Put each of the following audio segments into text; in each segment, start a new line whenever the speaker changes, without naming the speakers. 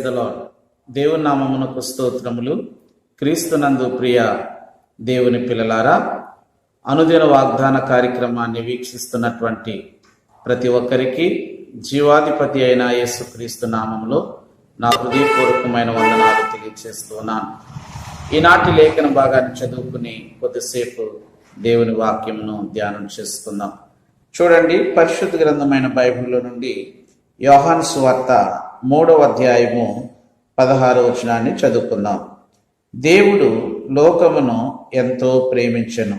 The lord దేవుని నామమునకు స్తోత్రములు. క్రీస్తునందు ప్రియ దేవుని పిల్లలారా అనుదిన వాగ్దాన కార్యక్రమాన్ని వీక్షిస్తున్నటువంటి ప్రతి ఒక్కరికి జీవాధిపతి అయిన యేసుక్రీస్తు నామములో నా హృదయపూర్వకమైన వందనాలు తెలియజేస్తున్నాను ఈనాటి లేఖన భాగాన్ని చదువుకుని కొద్దిసేపు దేవుని వాక్యమును ధ్యానం చేసుకుందాం చూడండి పరిశుద్ధ గ్రంథమైన బైబిల్లో నుండి యోహాన్ సువార్త మూడవ అధ్యాయము పదహారవ వచనాన్ని చదువుకుందాం. దేవుడు లోకమును ఎంతో ప్రేమించెను.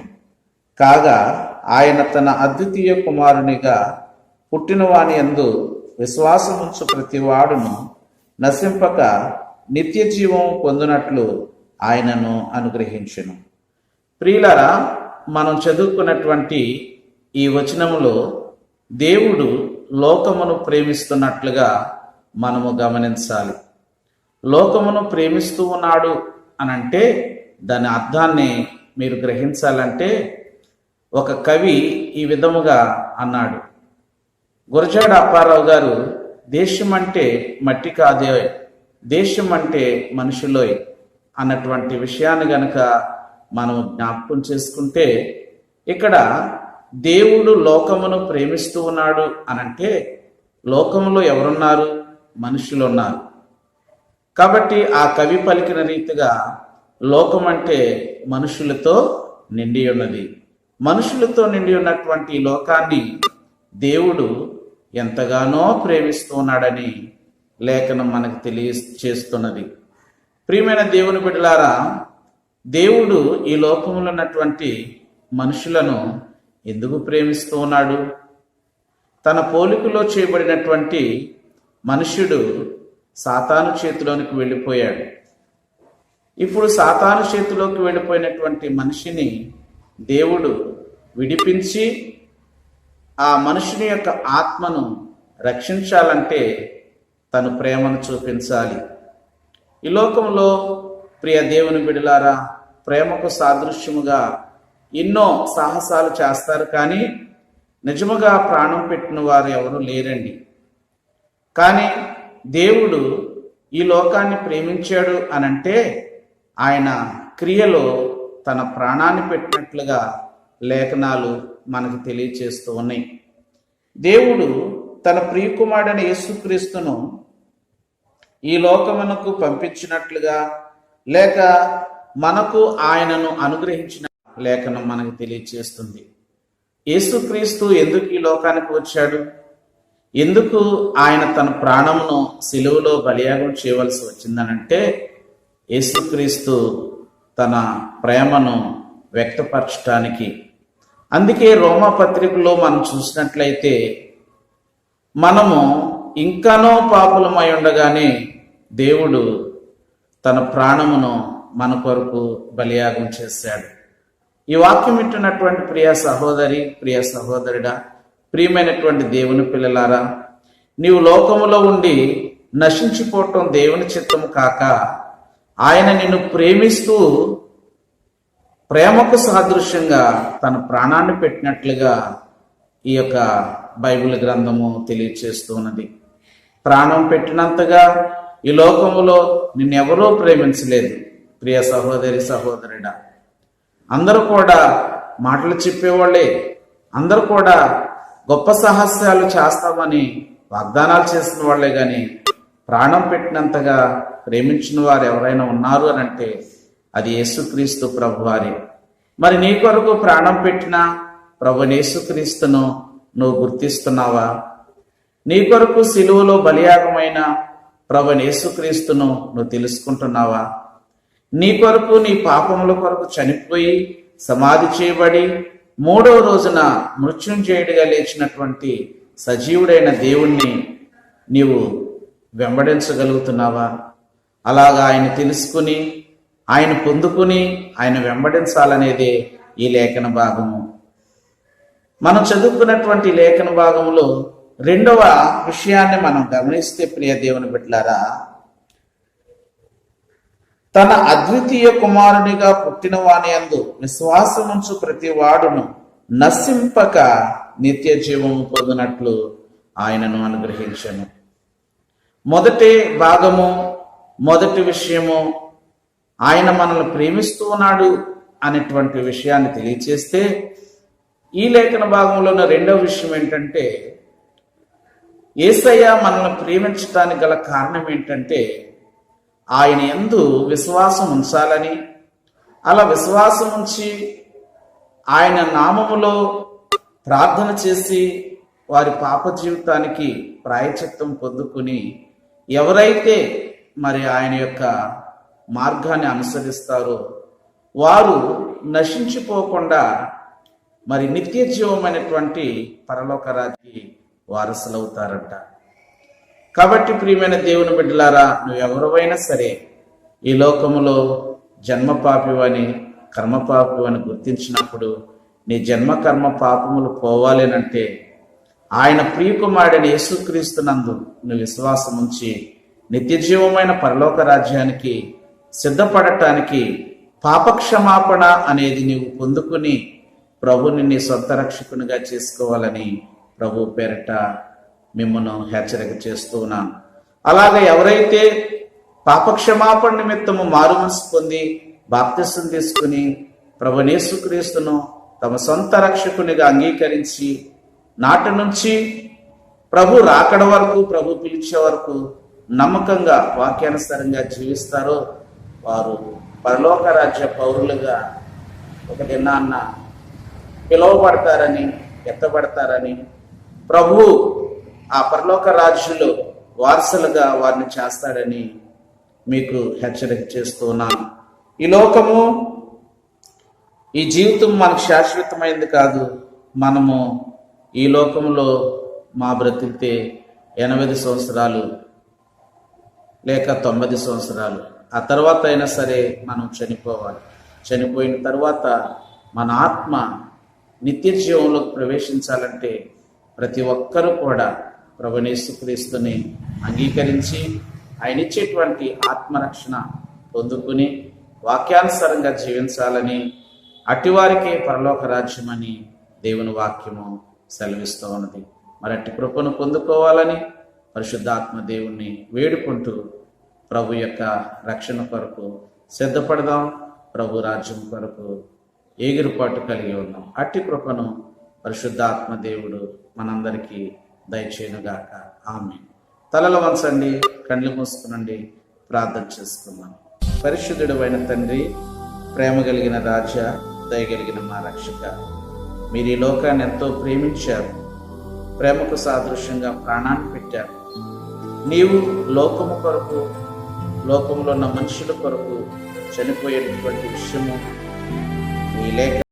కాగా ఆయన తన అద్వితీయ కుమారునిగా పుట్టినవాని ఎందు విశ్వాసముంచు ప్రతివాడును నశింపక నిత్య జీవం పొందినట్లు ఆయనను అనుగ్రహించెను. ప్రియులరా మనం చదువుకున్నటువంటి ఈ వచనములో దేవుడు లోకమును ప్రేమిస్తున్నట్లుగా మనము గమనించాలి. లోకమును ప్రేమిస్తూ ఉన్నాడు అనంటే దాని అర్థాన్ని మీరు గ్రహించాలంటే ఒక కవి ఈ విధముగా అన్నాడు. గురజాడ అప్పారావు గారు దేశం అంటే మట్టి కాదే దేశం అంటే మనుషులోయ్ అన్నటువంటి విషయాన్ని గనక మనం జ్ఞాపకం చేసుకుంటే ఇక్కడ దేవుడు లోకమును ప్రేమిస్తూ ఉన్నాడు అనంటే లోకంలో ఎవరున్నారు? మనుషులు ఉన్నారు. కాబట్టి ఆ కవి పలికిన రీతిగా లోకం అంటే మనుషులతో నిండి ఉన్నది. మనుషులతో నిండి ఉన్నటువంటి ఈ లోకాన్ని దేవుడు ఎంతగానో ప్రేమిస్తూ ఉన్నాడని లేఖనం మనకు తెలియచేస్తున్నది ప్రియమైన దేవుని బిడ్డలారా దేవుడు ఈ లోకంలో ఉన్నటువంటి మనుషులను ఎందుకు ప్రేమిస్తూ ఉన్నాడు తన పోలికలో చేయబడినటువంటి మనుష్యుడు సాతాను చేతిలోనికి వెళ్ళిపోయాడు. ఇప్పుడు సాతాను చేతిలోకి వెళ్ళిపోయినటువంటి మనిషిని దేవుడు విడిపించి ఆ మనుషుని యొక్క ఆత్మను రక్షించాలంటే తను ప్రేమను చూపించాలి. ఈ లోకంలో ప్రియ దేవుని బిడలారా ప్రేమకు సాదృశ్యముగా ఎన్నో సాహసాలు చేస్తారు కానీ నిజముగా ప్రాణం పెట్టిన వారు ఎవరు లేరండి. కానీ దేవుడు ఈ లోకాన్ని ప్రేమించాడు అనంటే ఆయన క్రియలో తన ప్రాణాన్ని పెట్టినట్లుగా లేఖనాలు మనకు తెలియచేస్తూ ఉన్నాయి. దేవుడు తన ప్రియకుమారుడైన యేసుక్రీస్తును ఈ లోకమునకు పంపించినట్లుగా లేక మనకు ఆయనను అనుగ్రహించిన లేఖనం మనకు తెలియచేస్తుంది. యేసుక్రీస్తు ఎందుకు ఈ లోకానికి వచ్చాడు? ఎందుకు ఆయన తన ప్రాణమును సిలువలో బలియాగం చేయవలసి వచ్చిందనంటే యేసుక్రీస్తు తన ప్రేమను వ్యక్తపరచటానికి. అందుకే రోమా పత్రికలో మనం చూసినట్లయితే మనము ఇంకానో పాపులమై ఉండగానే దేవుడు తన ప్రాణమును మన కొరకు బలియాగం చేశాడు. ఈ వాక్యం వింటున్నటువంటి ప్రియ సహోదరి ప్రియ సహోదరుడా ప్రియమైనటువంటి దేవుని పిల్లలారా నీవు లోకములో ఉండి నశించిపోవటం దేవుని చిత్తం కాక ఆయన నిన్ను ప్రేమిస్తూ ప్రేమకు సాదృశ్యంగా తన ప్రాణాన్ని పెట్టినట్లుగా ఈ యొక్క బైబిల్ గ్రంథము తెలియచేస్తూ ఉన్నది. ప్రాణం పెట్టినంతగా ఈ లోకములో నిన్నెవరూ ప్రేమించలేదు. ప్రియ సహోదరి సహోదరుడా అందరూ కూడా మాటలు చెప్పేవాళ్ళే. అందరూ కూడా గొప్ప సాహస్యాలు చేస్తామని వాగ్దానాలు చేసిన వాళ్ళే గాని ప్రాణం పెట్టినంతగా ప్రేమించిన వారు ఎవరైనా ఉన్నారు అని అంటే అది యేసుక్రీస్తు ప్రభు వారే. మరి నీ కొరకు ప్రాణం పెట్టిన ప్రభు యేసుక్రీస్తును నువ్వు గుర్తిస్తున్నావా? నీ కొరకు సిలువలో బలియాగమైన ప్రభు యేసుక్రీస్తును నువ్వు తెలుసుకుంటున్నావా? నీ కొరకు నీ పాపముల కొరకు చనిపోయి సమాధి చేయబడి మూడవ రోజున మృత్యుంజయుడిగా లేచినటువంటి సజీవుడైన దేవుణ్ణి నీవు వెంబడించగలుగుతున్నావా? అలాగా ఆయన తెలుసుకుని ఆయన పొందుకుని ఆయన వెంబడించాలనేదే ఈ లేఖన భాగము. మనం చదువుకున్నటువంటి లేఖన భాగంలో రెండవ విషయాన్ని మనం గమనిస్తే ప్రియ దేవుని బిడ్డలారా తన అద్వితీయ కుమారునిగా పుట్టిన వాని అందు విశ్వాసముంచు ప్రతి వాడును. నశింపక నిత్య జీవము పొందినట్లు ఆయనను అనుగ్రహించను. మొదటి భాగము మొదటి విషయము ఆయన మనల్ని ప్రేమిస్తూ ఉన్నాడు అనేటువంటి విషయాన్ని తెలియచేస్తే ఈ లేఖన భాగంలో ఉన్న రెండవ విషయం ఏంటంటే ఏసయ్య మనల్ని ప్రేమించడానికి గల కారణం ఏంటంటే ఆయన ఎందు విశ్వాసం ఉంచాలని. అలా విశ్వాసం ఉంచి ఆయన నామములో ప్రార్థన చేసి వారి పాప జీవితానికి ప్రాయచిత్తం పొందుకుని ఎవరైతే మరి ఆయన యొక్క మార్గాన్ని అనుసరిస్తారో వారు నశించిపోకుండా మరి నిత్య జీవమైనటువంటి పరలోక రాజ్యానికి వారసులవుతారంట. కాబట్టి ప్రియమైన దేవుని బిడ్డలారా నువ్వు సరే ఈ లోకములో జన్మ పాపివని కర్మ గుర్తించినప్పుడు నీ జన్మ కర్మ పాపములు పోవాలేనంటే ఆయన ప్రియకుమారుడైన యేసుక్రీస్తునందు నువ్వు విశ్వాసం ఉంచి నిత్యజీవమైన పరలోక రాజ్యానికి సిద్ధపడటానికి పాపక్షమాపణ అనేది నీవు పొందుకుని ప్రభుని నీ సొంత రక్షకునిగా చేసుకోవాలని ప్రభు పేరట మిమ్మల్ని హెచ్చరిక చేస్తూ ఉన్నాను. అలాగే ఎవరైతే పాపక్షమాపణ నిమిత్తము మారు మనసు పొంది బాప్తిసం తీసుకుని ప్రభునేసుక్రీస్తును తమ సొంత రక్షకునిగా అంగీకరించి నాటి నుంచి ప్రభు రాకడ వరకు ప్రభు పిలిచే వరకు నమ్మకంగా వాక్యానుసారంగా జీవిస్తారో వారు పరలోక రాజ్య పౌరులుగా ఒక దినాన్న పిలువబడతారని ఎత్తబడతారని ప్రభు ఆ పరలోక రాజులు వారసులుగా వారిని చేస్తాడని మీకు హెచ్చరిక చేస్తున్నాను ఈ లోకము ఈ జీవితం మనకు శాశ్వతమైంది కాదు. మనము ఈ లోకంలో మా బ్రతికితే ఎనభై సంవత్సరాలు లేక తొమ్మిది సంవత్సరాలు. ఆ తర్వాత అయినా సరే మనం చనిపోవాలి. చనిపోయిన తర్వాత మన ఆత్మ నిత్య జీవంలోకి ప్రవేశించాలంటే ప్రతి ఒక్కరూ కూడా ప్రభునేసుక్రీస్తుని అంగీకరించి ఆయన ఇచ్చేటువంటి ఆత్మరక్షణ పొందుకుని వాక్యానుసారంగా జీవించాలని అటివారికే పరలోక రాజ్యమని దేవుని వాక్యము సెలవిస్తూ ఉన్నది. మరి అట్టి కృపను పొందుకోవాలని పరిశుద్ధాత్మ దేవుణ్ణి వేడుకుంటూ ప్రభు యొక్క రక్షణ కొరకు సిద్ధపడదాం. ప్రభు రాజ్యం కొరకు ఏగిరిపాటు కలిగి ఉన్నాం. అట్టి కృపను పరిశుద్ధాత్మ దేవుడు మనందరికీ దయచేయనుగాక. ఆమె తలల వంచండి కళ్ళు మూసుకునండి ప్రార్థన చేసుకుందాం. పరిశుద్ధుడు అయిన తండ్రి ప్రేమ కలిగిన రాజా దయగలిగిన మా రక్షక మీరు ఈ లోకాన్ని ఎంతో ప్రేమించారు. ప్రేమకు సాదృశ్యంగా ప్రాణాన్ని పెట్టారు. నీవు లోకము కొరకు లోకంలో ఉన్న మనుషుల కొరకు చనిపోయేటటువంటి విషయము మీ లేఖ